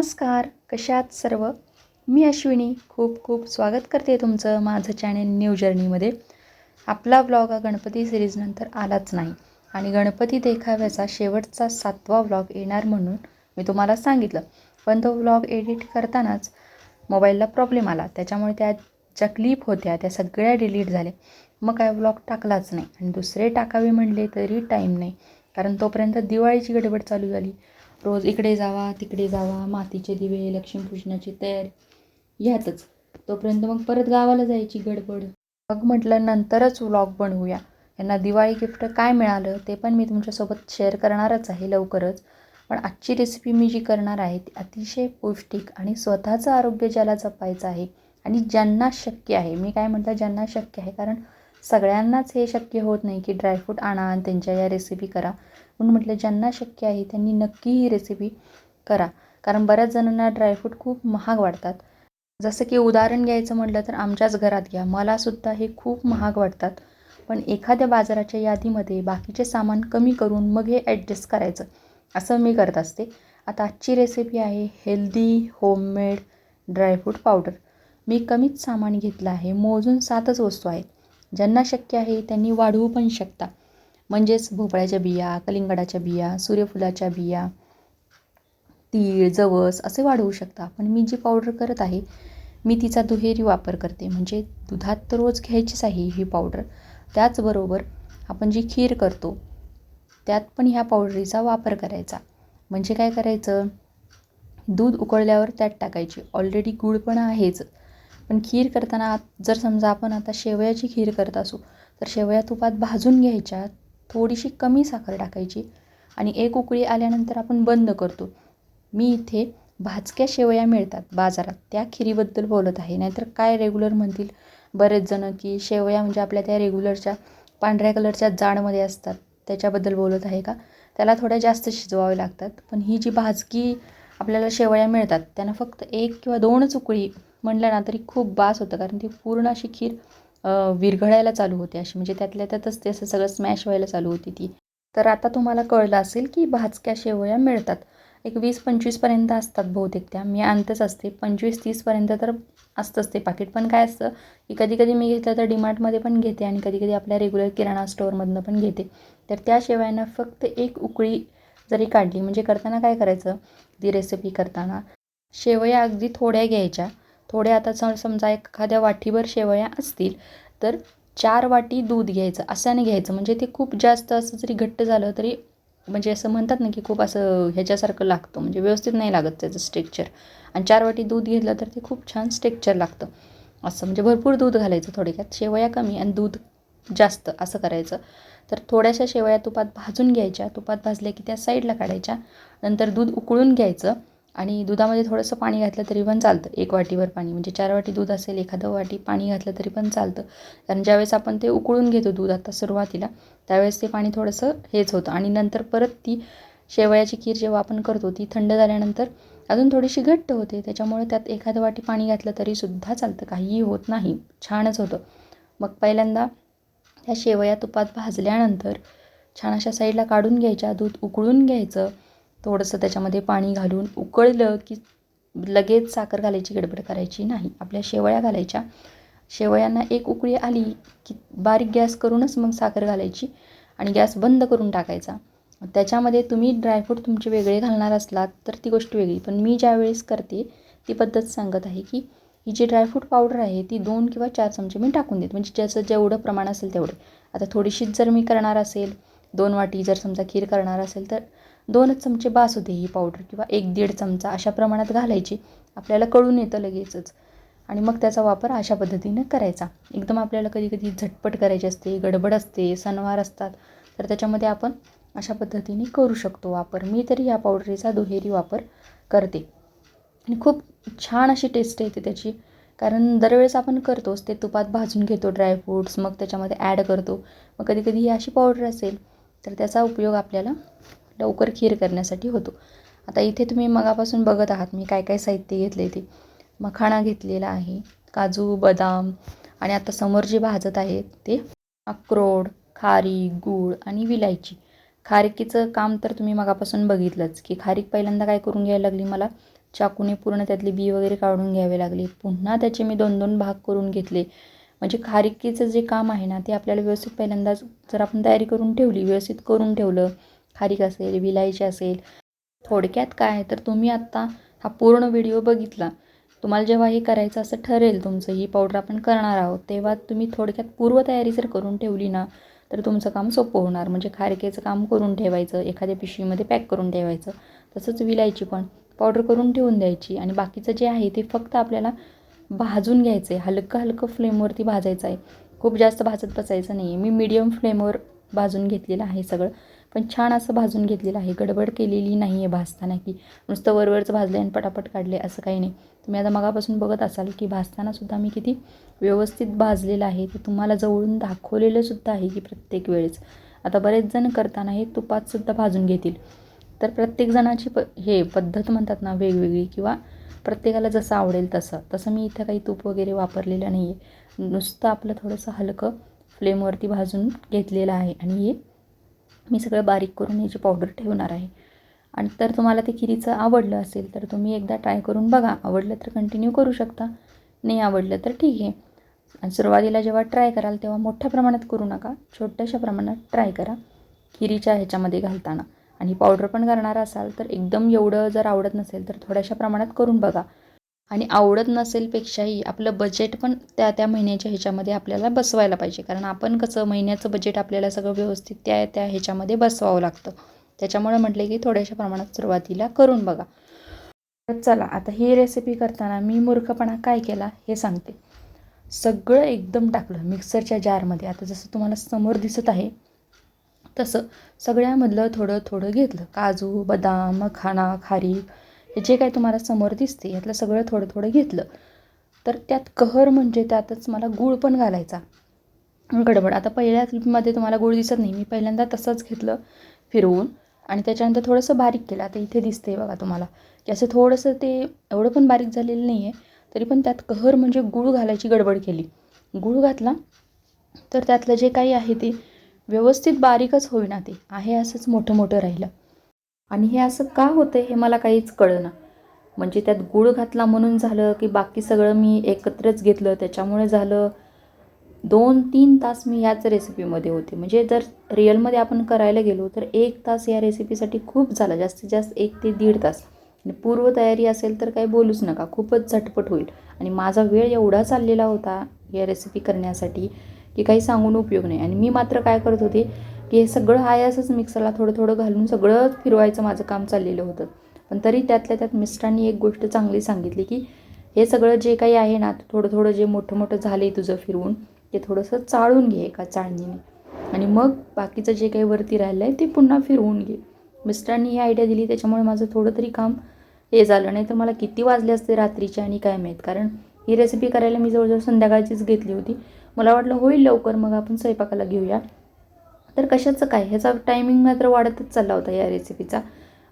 नमस्कार कशात सर्व? मी अश्विनी. खूप खूप स्वागत करते तुमचं माझं चॅनेल न्यू जर्नीमध्ये आपला व्लॉग हा गणपती सिरीजनंतर आलाच नाही. आणि गणपती देखाव्याचा शेवटचा सातवा व्लॉग येणार म्हणून मी तुम्हाला सांगितलं. पण तो व्लॉग एडिट करतानाच मोबाईलला प्रॉब्लेम आला. त्याच्यामुळे त्या ज्या क्लिप होत्या त्या सगळ्या डिलीट झाल्या. मग काय व्लॉग टाकलाच नाही. आणि दुसरे टाकावे म्हणले तरी टाईम नाही. कारण तोपर्यंत दिवाळीची गडबड चालू झाली. रोज इकडे जावा तिकडे जावा मातीचे दिवे लक्ष्मीपूजनाची तयारी ह्यातच. तोपर्यंत मग परत गावाला जायची गडबड. मग म्हटलं नंतरच व्लॉग बनवूया. यांना दिवाळी गिफ्ट काय मिळालं ते पण मी तुमच्यासोबत शेअर करणारच आहे लवकरच. पण आजची रेसिपी मी जी करणार आहे ती अतिशय पौष्टिक आणि स्वतःचं आरोग्य ज्याला जपायचं आहे आणि ज्यांना शक्य आहे. मी काय म्हणता ज्यांना शक्य आहे कारण सगळ्यांनाच हे शक्य होत नाही की ड्रायफ्रूट आणा आणि त्यांच्या या रेसिपी करा. म्हणून म्हटलं ज्यांना शक्य आहे त्यांनी नक्की ही रेसिपी करा. कारण बऱ्याच जणांना ड्रायफ्रूट खूप महाग वाटतात. जसं की उदाहरण घ्यायचं म्हटलं तर आमच्याच घरात घ्या. मलासुद्धा हे खूप महाग वाटतात. पण एखाद्या बाजाराच्या यादीमध्ये बाकीचे सामान कमी करून मग हे ॲडजस्ट करायचं. असं मी करत असते. आता आजची रेसिपी आहे healthy homemade dry fruit powder मी कमीच सामान घेतलं आहे. मोजून सातच वस्तू आहेत. ज्यांना शक्य आहे त्यांनी वाढवू पण शकता. म्हणजेच भोपळ्याच्या बिया कलिंगडाच्या बिया सूर्यफुलाच्या बिया तीळ जवस असे वाढवू शकता. पण मी जी पावडर करत आहे मी तिचा दुहेरी वापर करते. म्हणजे दुधात तर रोज घ्यायचीच आहे ही पावडर त्याचबरोबर आपण जी खीर करतो त्यात पण ह्या पावडरीचा वापर करायचा. म्हणजे काय करायचं? दूध उकळल्यावर त्यात टाकायची. ऑलरेडी गुळ पण आहेच. पण खीर करताना जर समजा आपण आता शेवयाची खीर करत असू तर शेवया तुपात भाजून घ्यायच्या थोडीशी कमी साखर टाकायची आणि एक उकळी आल्यानंतर आपण बंद करतो. मी इथे भाजक्या शेवया मिळतात बाजारात त्या खिरीबद्दल बोलत आहे. नाहीतर काय रेग्युलर म्हणतील? बरेच जणं की शेवया म्हणजे आपल्या त्या रेग्युलरच्या पांढऱ्या कलरच्या जाडमध्ये असतात त्याच्याबद्दल बोलत आहे का? त्याला थोड्या जास्त शिजवावे लागतात पण ही जी भाजकी आपल्याला शेवया मिळतात त्यांना फक्त एक किंवा दोनच उकळी म्हणलं ना तरी खूप बास होतं कारण ती पूर्ण अशी खीर विरघळायला चालू होते अशी. म्हणजे त्यातल्या त्यातच ते असं सगळं स्मॅश व्हायला चालू होती ती. तर आता तुम्हाला कळलं असेल की भाजक्या शेवया मिळतात. एक वीस पंचवीसपर्यंत असतात बहुतेक त्या. मी आणतच असते. पंचवीस तीसपर्यंत तर असतंच ते पाकिट पण काय असतं की कधी कधी मी घेतलं तर डिमार्टमध्ये पण घेते आणि कधी कधी आपल्या रेग्युलर किराणा स्टोअरमधनं पण घेते. तर त्या शेवयांना फक्त एक उकळी जरी काढली म्हणजे करताना काय करायचं? ती रेसिपी करताना शेवया अगदी थोड्या घ्यायच्या. थोड्या आता स समजा एखाद्या वाटीभर शेवया असतील तर चार वाटी दूध घ्यायचं असाने घ्यायचं. म्हणजे ते खूप जास्त असं जरी घट्ट झालं तरी म्हणजे असं म्हणतात ना की खूप असं ह्याच्यासारखं लागतं. म्हणजे व्यवस्थित नाही लागत त्याचं स्ट्रेक्चर आणि चार वाटी दूध घेतलं तर ते खूप छान स्ट्रेक्चर लागतं. असं म्हणजे भरपूर दूध घालायचं थोडक्यात. शेवया कमी आणि दूध जास्त असं करायचं. तर थोड्याशा शेवया तुपात भाजून घ्यायच्या. तुपात भाजल्या की त्या साईडला काढायच्या. नंतर दूध उकळून घ्यायचं. आणि दुधामध्ये थोडंसं पाणी घातलं तरी पण चालतं. एक वाटीवर पाणी. म्हणजे चार वाटी दूध असेल एखादं वाटी पाणी घातलं तरी पण चालतं. कारण ज्यावेळेस आपण ते उकळून घेतो दूध आता सुरुवातीला त्यावेळेस ते पाणी थोडंसं हेच होतं. आणि नंतर परत ती शेवयाची खीर जेव्हा आपण करतो ती थंड झाल्यानंतर अजून थोडीशी घट्ट होते. त्याच्यामुळे त्यात एखादं वाटी पाणी घातलं तरीसुद्धा चालतं. काहीही होत नाही. छानच होतं. मग पहिल्यांदा त्या शेवया तुपात भाजल्यानंतर छान अशा साईडला काढून घ्यायच्या. दूध उकळून घ्यायचं. थोडंसं त्याच्यामध्ये पाणी घालून उकळलं की लगेच साखर घालायची गडबड करायची नाही. आपल्या शेवया घालायच्या. शेवयांना एक उकळी आली की बारीक गॅस करूनच मग साखर घालायची आणि गॅस बंद करून टाकायचा. त्याच्यामध्ये तुम्ही ड्रायफ्रूट तुमचे वेगळे घालणार असलात तर ती गोष्ट वेगळी. पण मी ज्यावेळेस करते ती पद्धत सांगत आहे की ही जी ड्रायफ्रूट पावडर आहे ती दोन किंवा चार चमचे मी टाकून देते. म्हणजे ज्याचं जेवढं प्रमाण असेल तेवढे. आता थोडीशीच जर मी करणार असेल दोन वाटी जर समजा खीर करणार असेल तर दोनच चमचे बास होते ही पावडर किंवा एक दीड चमचा अशा प्रमाणात घालायची. आपल्याला कळून येतं लगेचच. आणि मग त्याचा वापर अशा पद्धतीनं करायचा. एकदम आपल्याला कधी कधी झटपट करायची असते गडबड असते सणवार असतात. तर त्याच्यामध्ये आपण अशा पद्धतीने करू शकतो वापर. मी तरी या पावडरीचा दुहेरी वापर करते. आणि खूप छान अशी टेस्ट येते त्याची. कारण दरवेळेस आपण करतोच ते तुपात भाजून घेतो ड्रायफ्रूट्स मग त्याच्यामध्ये ॲड करतो. मग कधी कधी ही अशी पावडर असेल तर त्याचा उपयोग आपल्याला लवकर खीर करण्यासाठी होतो. आता इथे तुम्ही मगापासून बघत आहात मी काय काय साहित्य घेतले ते. मखाणा घेतलेला आहे काजू बदाम आणि आता समोर जे भाजत आहेत ते अक्रोड खारी गूळ आणि विलायची. खारिकीचं काम तर तुम्ही मगापासून बघितलंच की खारीक पहिल्यांदा काय करून घ्यायला लागली मला? चाकूने पूर्ण त्यातली बी वगैरे काढून घ्यावे लागले. पुन्हा त्याचे मी दोन दोन भाग करून घेतले. म्हणजे खारिकीचं जे काम आहे ना ते आपल्याला व्यवस्थित पहिल्यांदाच जर आपण तयारी करून ठेवली व्यवस्थित करून ठेवलं खारीक असेल विलायची असेल थोडक्यात काय आहे? तर तुम्ही आत्ता हा पूर्ण व्हिडिओ बघितला. तुम्हाला जेव्हा हे करायचं असं ठरेल तुमचं ही पावडर आपण करणार आहोत तेव्हा तुम्ही थोडक्यात पूर्वतयारी जर करून ठेवली ना तर तुमचं काम सोपं होणार. म्हणजे खारकेचं काम करून ठेवायचं एखाद्या पिशवीमध्ये पॅक करून ठेवायचं. तसंच विलायची पण पावडर करून ठेवून द्यायची. आणि बाकीचं जे आहे ते फक्त आपल्याला भाजून घ्यायचं आहे हलकं हलकं फ्लेमवरती भाजायचं आहे खूप जास्त भाजत बसायचं नाही आहे मी मीडियम फ्लेमवर भाजून घेतलेलं आहे सगळं. पण छान असं भाजून घेतलेलं आहे. गडबड केलेली नाही आहे भाजताना की नुसतं वरवरचं भाजले आणि पटापट काढले असं काही नाही. तुम्ही आता मगापासून बघत असाल की भाजतानासुद्धा मी किती व्यवस्थित भाजलेलं आहे. ते तुम्हाला जवळून दाखवलेलं सुद्धा आहे की प्रत्येक वेळेस. आता बरेच जण करताना हे तुपातसुद्धा भाजून घेतील. तर प्रत्येक जणाची प हे पद्धत म्हणतात ना वेगवेगळी किंवा प्रत्येकाला जसं आवडेल तसं. तसं मी इथं काही तूप वगैरे वापरलेलं नाही आहे नुसतं आपलं थोडंसं हलकं फ्लेमवरती भाजून घेतलेलं आहे. आणि हे मी सगळं बारीक करून याची पावडर ठेवणार आहे. आणि तर तुम्हाला ते खिरीचं आवडलं असेल तर तुम्ही एकदा ट्राय करून बघा. आवडलं तर कंटिन्यू करू शकता. नाही आवडलं तर ठीक आहे. आणि सुरुवातीला जेव्हा ट्राय कराल तेव्हा मोठ्या प्रमाणात करू नका. छोट्याशा प्रमाणात ट्राय करा. खिरीच्या ह्याच्यामध्ये घालताना. आणि पावडर पण करणार असाल तर एकदम एवढं जर आवडत नसेल तर थोड्याशा प्रमाणात करून बघा. आणि आवडत नसेलपेक्षाही आपलं बजेट पण त्या त्या महिन्याच्या ह्याच्यामध्ये आपल्याला बसवायला पाहिजे. कारण आपण कसं महिन्याचं बजेट आपल्याला सगळं व्यवस्थित त्या त्या ह्याच्यामध्ये बसवावं लागतं. त्याच्यामुळे म्हटले की थोड्याशा प्रमाणात सुरुवातीला करून बघा. चला आता ही रेसिपी करताना मी मूर्खपणा काय केला हे सांगते. सगळं एकदम टाकलं मिक्सरच्या जारमध्ये आता जसं तुम्हाला समोर दिसत आहे तसं सगळ्यामधलं थोडं थोडं घेतलं. काजू बदाम खाना खारी हे जे काय तुम्हाला समोर दिसते यातलं सगळं थोडं थोडं घेतलं तर त्यात कहर म्हणजे त्यातच मला गूळ पण घालायचा. गडबड. आता पहिल्या क्लिपमध्ये तुम्हाला गूळ दिसत नाही. मी पहिल्यांदा तसंच घेतलं फिरवून आणि त्याच्यानंतर थोडंसं बारीक केलं. आता इथे दिसते बघा तुम्हाला. की असं थोडंसं ते एवढं पण बारीक झालेलं नाही आहे तरी पण त्यात कहर म्हणजे गूळ घालायची गडबड केली. गूळ घातला तर त्यातलं जे काही आहे ते व्यवस्थित बारीकच होईना ते. आहे असंच मोठं मोठं राहिलं. आणि हे असं का होतं हे मला काहीच कळलं म्हणजे त्यात गूळ घातला म्हणून झालं की बाकी सगळं मी एकत्रच घेतलं त्याच्यामुळे झालं दोन तीन तास मी ह्याच रेसिपीमध्ये होते. म्हणजे जर रिअलमध्ये आपण करायला गेलो तर एक तास या रेसिपीसाठी खूप झाला जास्तीत जास्त एक ते दीड तास. आणि पूर्वतयारी असेल तर काही बोलूच नका खूपच झटपट होईल. आणि माझा वेळ एवढा चाललेला होता या रेसिपी करण्यासाठी की काही सांगून उपयोग नाही. आणि मी मात्र काय करत होते की हे सगळं आहे असंच मिक्सरला थोडं थोडं घालून सगळं फिरवायचं माझं काम चाललेलं होतं. पण तरी त्यातल्या त्यात मिस्टरांनी एक गोष्ट चांगली सांगितली की हे सगळं जे काही आहे ना थोडं थोडं जे मोठं मोठं झालं आहे तुझं फिरवून ते थोडंसं चाळून घे एका चाळणीने. आणि मग बाकीचं जे काही वरती राहिलं आहे ते पुन्हा फिरवून घे. मिस्टरांनी ही आयडिया दिली त्याच्यामुळे माझं थोडं तरी काम हे झालं. नाही तर मला किती वाजले असते रात्रीचे आणि काय माहीत. कारण ही रेसिपी करायला मी जवळजवळ संध्याकाळचीच घेतली होती. मला वाटलं होईल लवकर मग आपण स्वयंपाकाला घेऊया. तर कशाचं काय? ह्याचा टायमिंग मात्र वाढतच चालला होता या रेसिपीचा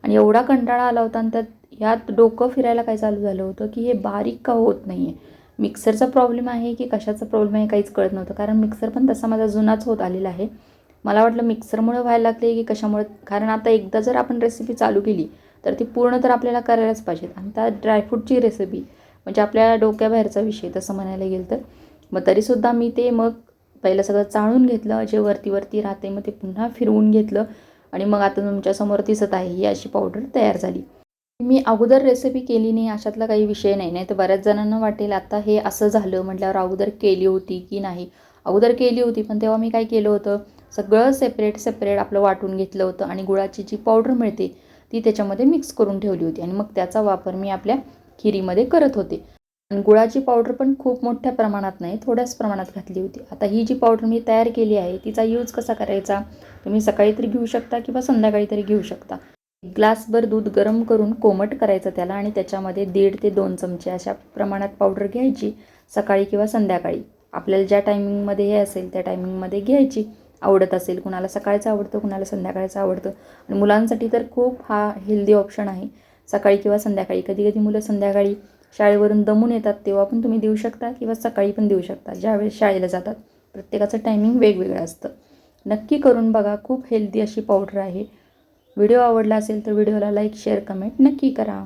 आणि एवढा कंटाळा आला होता आणि त्यात ह्यात डोकं फिरायला काय चालू झालं होतं की हे बारीक का होत नाही आहे मिक्सरचा प्रॉब्लेम आहे की कशाचा प्रॉब्लेम आहे काहीच कळत नव्हतं. कारण मिक्सर पण तसा माझा जुनाच होत आलेला आहे. मला वाटलं मिक्सरमुळे व्हायला लागले की कशामुळे? कारण आता एकदा जर आपण रेसिपी चालू केली तर ती पूर्ण तर आपल्याला करायलाच पाहिजेत. आणि त्या ड्रायफ्रूटची रेसिपी म्हणजे आपल्या डोक्याबाहेरचा विषय तसं म्हणायला गेलं तर. मग तरीसुद्धा मी ते मग पहिलं सगळं चाळून घेतलं जे वरती वरती राहते मग ते पुन्हा फिरवून घेतलं आणि मग आता तुमच्यासमोर दिसत आहे ही अशी पावडर तयार झाली. मी अगोदर रेसिपी केली नाही अशातला काही विषय नाही नाही तर बऱ्याच जणांना वाटेल आता हे असं झालं म्हटल्यावर अगोदर केली होती की नाही. अगोदर केली होती पण तेव्हा मी काय केलं होतं सगळं सेपरेट सेपरेट आपलं वाटून घेतलं होतं आणि गुळाची जी पावडर मिळते ती त्याच्यामध्ये मिक्स करून ठेवली होती आणि मग त्याचा वापर मी आपल्या खिरीमध्ये करत होते. आणि गुळाची पावडर पण खूप मोठ्या प्रमाणात नाही थोड्याच प्रमाणात घातली होती. आता ही जी पावडर मी तयार केली आहे तिचा यूज कसा करायचा? तुम्ही सकाळी तरी घेऊ शकता किंवा संध्याकाळी तरी घेऊ शकता. ग्लासभर दूध गरम करून कोमट करायचं त्याला आणि त्याच्यामध्ये दीड ते दोन चमचे अशा प्रमाणात पावडर घ्यायची सकाळी किंवा संध्याकाळी. आपल्याला ज्या टायमिंगमध्ये हे असेल त्या टायमिंगमध्ये घ्यायची. आवडत असेल कुणाला सकाळचं आवडतं कुणाला संध्याकाळचं आवडतं. आणि मुलांसाठी तर खूप हा हेल्दी ऑप्शन आहे. सकाळी किंवा संध्याकाळी. कधी कधी मुलं संध्याकाळी शाळेवरून दमून येतात तेव्हा पण तुम्ही देऊ शकता किंवा सकाळी पण देऊ शकता ज्यावेळेस शाळेला जातात. प्रत्येकाचं टायमिंग वेगवेगळं असतं. नक्की करून बघा खूप हेल्दी अशी पावडर आहे. व्हिडिओ आवडला असेल तर व्हिडिओला लाईक शेअर कमेंट नक्की करा.